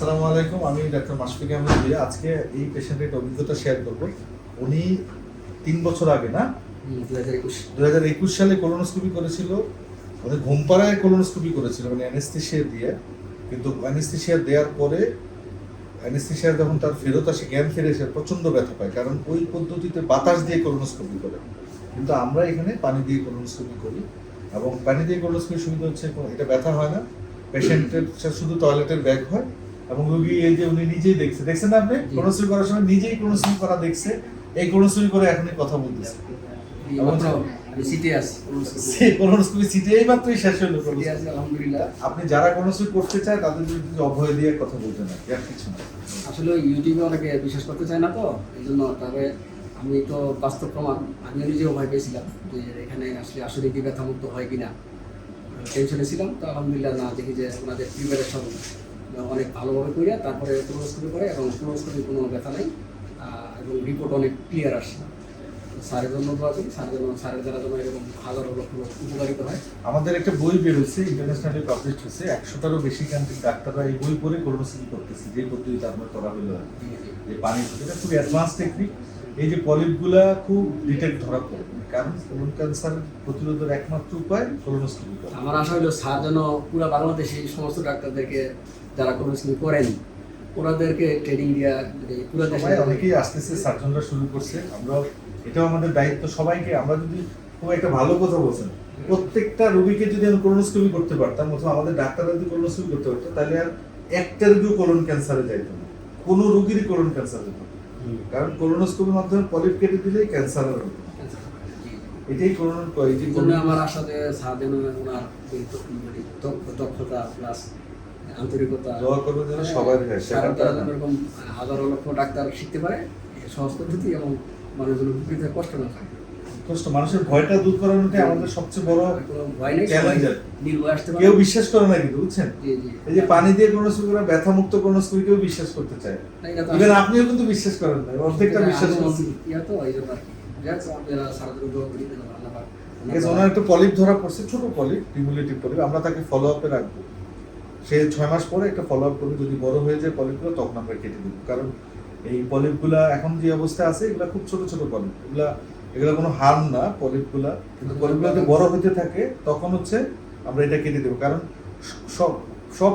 আসসালামু আলাইকুম আমি ডাক্তার মাশফিক আহমেদ ভুইয়া। আজকে এই পেশেন্টের একটা অভিজ্ঞতা শেয়ার করব। উনি তিন বছর আগে না? দু হাজার একুশ। সালে কোলোনোস্কোপি করেছিল। উনি ঘুমপাড়ায় কোলোনোস্কোপি করেছিল মানে অ্যানেস্থেশিয়া দিয়ে। কিন্তু অ্যানেস্থেশিয়া দেওয়ার পরে অ্যানেস্থেশিয়া যখন তার ফেরত আসে জ্ঞান ফিরে এসে প্রচণ্ড ব্যথা পায় কারণ ওই পদ্ধতিতে বাতাস দিয়ে কোলোনোস্কোপি করে। কিন্তু আমরা এখানে পানি দিয়ে কোলোনোস্কোপি করি এবং পানি দিয়ে কোলোনোস্কোপির সুবিধা হচ্ছে এটা ব্যথা হয় না। পেশেন্টের শুধু টয়লেটের ব্যাগ হয়। এবং রোগী এই যে উনি নিজেই দেখছে। দেখছেন না আপনি? জি। করার সময় নিজেই কোলোনোস্কোপি করা দেখছে। এই কোলোনোস্কোপি করে এখনই কথা বলতেছে। আপনি যারা করতে চায় তাদের যদি অভয় দিয়ে কথা বলতে না আর কিছু না। আসলে ইউটিউবে অনেকে বিশ্বাস করতে চায় না তো এই জন্য তবে আমি তো বাস্তব প্রমাণ আমি নিজেও ভয় পেয়েছিলাম যে এখানে আসলে আসলে কি ব্যথামুক্ত হয় কিনা। টেনশনে ছিলাম তো আলহামদুলিল্লাহ না দেখি যে ওনাদের প্রিপারেশন অনেক ভালোভাবে করে তারপরে ক্লোনোস্কোপি করে এবং ক্লোনোস্কোপি কোনো ব্যথা নেই এবং রিপোর্ট অনেক ক্লিয়ার আসে। স্যারের জন্য দোয়া করি স্যারের জন্য স্যারের দ্বারা যেন এরকম হাজারো লক্ষ উপকারিত হয়। আমাদের একটা বই বের হচ্ছে ইন্টারন্যাশনালি পাবলিশ হচ্ছে একশোটারও বেশি কান্ট্রির ডাক্তাররা এই বই পড়ে কোলোনোস্কোপি করতেছে যে পদ্ধতিতে আপনার করা হলো আর যে পানি এটা খুব অ্যাডভান্স টেকনিক এই যে পলিপগুলা খুব ডিটেক্ট ধরা পড়ে কারণ কোলন ক্যান্সার প্রতিরোধের একমাত্র উপায় কোলোনোস্কোপি করা। আমার আশা হলো স্যার যেন পুরো বাংলাদেশে এই সমস্ত ডাক্তারদেরকে যারা কোনোস্কোপি করেন ওনাদেরকে ট্রেনিং দেওয়া মানে পুরো দেশে অনেকেই আসতেছে সার্জনরা শুরু করছে। আমরা এটাও আমাদের দায়িত্ব সবাইকে। আমরা যদি খুব একটা ভালো কথা বলছেন প্রত্যেকটা রোগীকে যদি আমি কোলোনোস্কোপি করতে পারতাম অথবা আমাদের ডাক্তাররা যদি কোলোনোস্কোপি করতে পারতো তাহলে আর একটা রোগীও কোলন ক্যান্সারে যাইতো না। কোনো রোগীরই কোলন ক্যান্সার না। কারণ কোলোনোস্কোপির মাধ্যমে পলিপ কেটে দিলেই ক্যান্সার হতো এটাই কোলন এই যে আমার আশা যে স্যার যেন ওনার মানে দক্ষ- দক্ষতা প্লাস আন্তরিকতা দোয়া করবেন যেন সবাই হয় স্যারের যেন এরকম হাজারো লক্ষ ডাক্তার শিখতে পারে সহজ পদ্ধতি এবং মানুষজন উপকৃত কষ্ট না থাকে। কষ্ট মানুষের ভয়টা দূর করানোটাই আমাদের সবচেয়ে বড় ভয় নেই সবাই Challenger. নির্ভয় আসতে পারে। কেউ বিশ্বাস করে না কিন্তু বুঝছেন? জি জি। এই যে পানি দিয়ে করে ব্যথা মুক্ত কোলোনোস্কোপি কেউ বিশ্বাস করতে চায় ইভেন আপনিও কিন্তু বিশ্বাস করেন না অর্ধেকটা বিশ্বাস করছেন। ইয়া তো এই জন্য ওনার একটা পলিপ ধরা পড়ছে ছোট পলিপ টিমুলেটিভ পলিপ আমরা তাকে ফলো আপে রাখব। সে ছয় মাস পরে একটা ফলো আপ করবে। যদি বড় হয়ে যায় পলিপগুলো তখন আমরা কেটে দেবো। কারণ এই পলিপগুলা এখন যে অবস্থা আছে, এগুলা খুব ছোট ছোট পলিপ এগুলা, এগুলো কোনো হার্ম না পলিপগুলা কিন্তু পলিপগুলো যদি বড় হতে থাকে, তখন হচ্ছে আমরা এটা কেটে দেবো। কারণ সব সব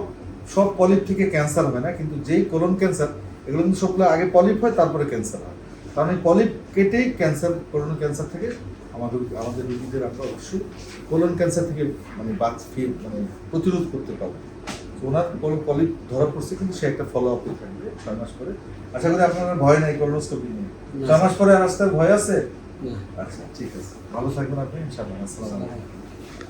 সব পলিপ থেকে ক্যান্সার হয় না, কিন্তু যেই কোলন ক্যান্সার এগুলো কিন্তু সবগুলো আগে পলিপ হয়, তারপরে ক্যান্সার হয়। কারণ এই পলিপ কেটেই ক্যান্সার কোলন ক্যান্সার থেকে আমাদের আমাদের রোগীদের আমরা অবশ্যই কোলন ক্যান্সার থেকে মানে বাঁচ মানে প্রতিরোধ করতে পারব। তো ওনার কোনো পলিপ ধরা পড়ছে কিন্তু সে একটা ফলো আপে থাকবে ছয় মাস পরে। আশা করি আপনার ভয় নাই কোলোনোস্কোপি নিয়ে। ছয় মাস পরে আর আসতে ভয় আছে? আচ্ছা ঠিক আছে। ভালো থাকবেন আপনি ইনশাআল্লাহ। আসসালামু আলাইকুম।